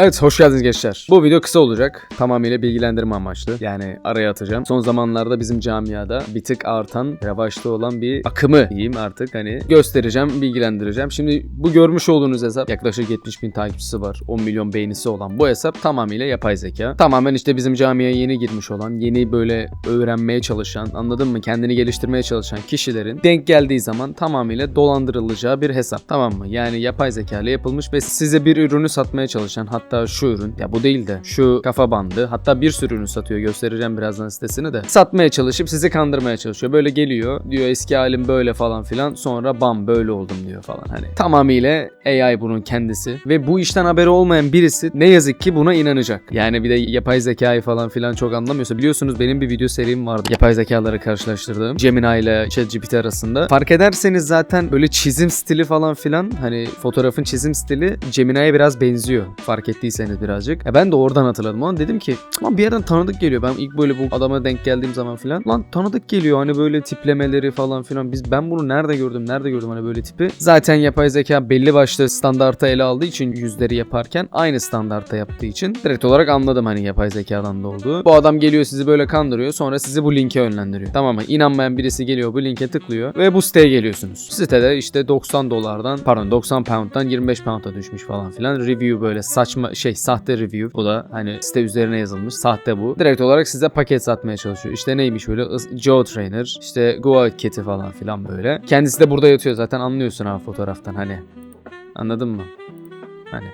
Evet hoş geldiniz gençler. Bu video kısa olacak. Tamamıyla bilgilendirme amaçlı. Yani araya atacağım. Son zamanlarda bizim camiada bir tık artan, revaçta olan bir akımı diyeyim artık hani göstereceğim, bilgilendireceğim. Şimdi bu görmüş olduğunuz hesap yaklaşık 70 bin takipçisi var. 10 milyon beğenisi olan bu hesap tamamıyla yapay zeka. Tamamen işte bizim camiye yeni girmiş olan, yeni böyle öğrenmeye çalışan, anladın mı? Kendini geliştirmeye çalışan kişilerin denk geldiği zaman tamamıyla dolandırılacağı bir hesap. Tamam mı? Yani yapay zeka ile yapılmış ve size bir ürünü satmaya çalışan hatta şu ürün ya bu değil de şu kafa bandı hatta bir sürü ürün satıyor göstereceğim birazdan sitesini de satmaya çalışıp sizi kandırmaya çalışıyor. Böyle geliyor diyor eski halim böyle falan filan sonra bam böyle oldum diyor falan hani. Tamamıyla AI bunun kendisi ve bu işten haberi olmayan birisi ne yazık ki buna inanacak. Yani bir de yapay zekayı falan filan çok anlamıyorsa biliyorsunuz benim bir video serim vardı. Yapay zekaları karşılaştırdığım Gemini ile ChatGPT arasında. Fark ederseniz zaten böyle çizim stili falan filan hani fotoğrafın çizim stili Gemini'ye biraz benziyor. Fark ettiyseniz birazcık. Ya ben de oradan hatırladım ama dedim ki lan bir yerden tanıdık geliyor. Ben ilk böyle bu adama denk geldiğim zaman filan lan tanıdık geliyor hani böyle tiplemeleri falan filan. Biz ben bunu nerede gördüm? Nerede gördüm hani böyle tipi? Zaten yapay zeka belli başlı standarta ele aldığı için yüzleri yaparken aynı standarta yaptığı için direkt olarak anladım hani yapay zekadan da olduğu. Bu adam geliyor sizi böyle kandırıyor sonra sizi bu linke yönlendiriyor. Tamam mı? İnanmayan birisi geliyor bu linke tıklıyor ve bu siteye geliyorsunuz. Sitede işte 90 dolardan pardon 90 pound'dan 25 pound'a düşmüş falan filan. Review böyle saçma şey sahte review. Bu da hani site üzerine yazılmış. Sahte bu. Direkt olarak size paket satmaya çalışıyor. İşte neymiş böyle Joe Trainer, işte Goa Kit'i falan filan böyle. Kendisi de burada yatıyor zaten anlıyorsun ha fotoğraftan hani. Anladın mı? Hani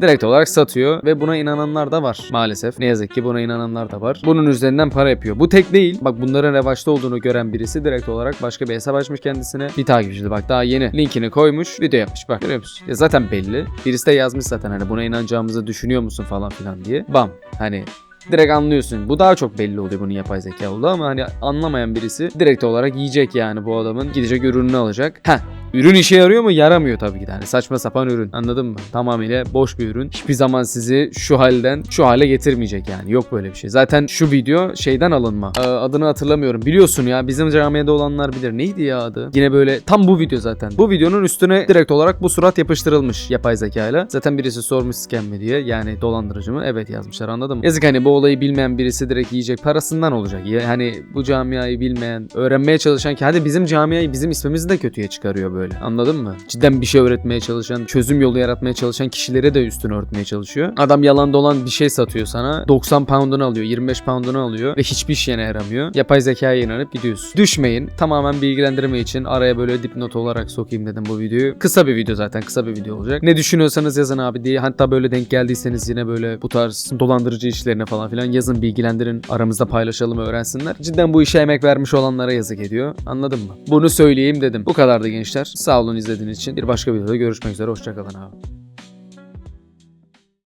direkt olarak satıyor ve buna inananlar da var maalesef. Ne yazık ki buna inananlar da var. Bunun üzerinden para yapıyor. Bu tek değil. Bak bunların revaçta olduğunu gören birisi direkt olarak başka bir hesap açmış kendisine. Bir takipçisi bak daha yeni linkini koymuş video yapmış. Bak görüyor musun? Ya zaten belli. Birisi de yazmış zaten hani buna inanacağımızı düşünüyor musun falan filan diye. Bam. Hani direkt anlıyorsun. Bu daha çok belli oluyor bunun yapay zeka olduğu ama hani anlamayan birisi direkt olarak yiyecek yani bu adamın. Gidecek ürününü alacak. Heh Ürün işe yarıyor mu? Yaramıyor tabii ki de. Hani saçma sapan ürün. Anladın mı? Tamamıyla boş bir ürün. Hiçbir zaman sizi şu halden şu hale getirmeyecek yani. Yok böyle bir şey. Zaten şu video şeyden alınma. Ee, adını hatırlamıyorum. Biliyorsun ya bizim camiada olanlar bilir. Neydi ya adı? Yine böyle tam bu video zaten. Bu videonun üstüne direkt olarak bu surat yapıştırılmış yapay zekayla. Zaten birisi sormuş scam mi diye. Yani dolandırıcı mı? Evet yazmışlar anladın mı? Yazık hani bu olayı bilmeyen birisi direkt yiyecek parasından olacak. Ya, hani bu camiayı bilmeyen, öğrenmeye çalışan ki hadi bizim camiayı bizim ismimizi de kötüye çıkarıyor böyle. Anladın mı? Cidden bir şey öğretmeye çalışan, çözüm yolu yaratmaya çalışan kişilere de üstünü örtmeye çalışıyor. Adam yalan dolan bir şey satıyor sana. 90 pound'unu alıyor, 25 pound'unu alıyor ve hiçbir işine yaramıyor. Yapay zekaya inanıp gidiyorsun. Düşmeyin. Tamamen bilgilendirme için araya böyle dipnot olarak sokayım dedim bu videoyu. Kısa bir video zaten, kısa bir video olacak. Ne düşünüyorsanız yazın abi diye. Hatta böyle denk geldiyseniz yine böyle bu tarz dolandırıcı işlerine falan filan yazın, bilgilendirin. Aramızda paylaşalım, öğrensinler. Cidden bu işe emek vermiş olanlara yazık ediyor. Anladın mı? Bunu söyleyeyim dedim. Bu kadardı gençler. Sağ olun izlediğiniz için. Bir başka videoda görüşmek üzere. Hoşçakalın abi.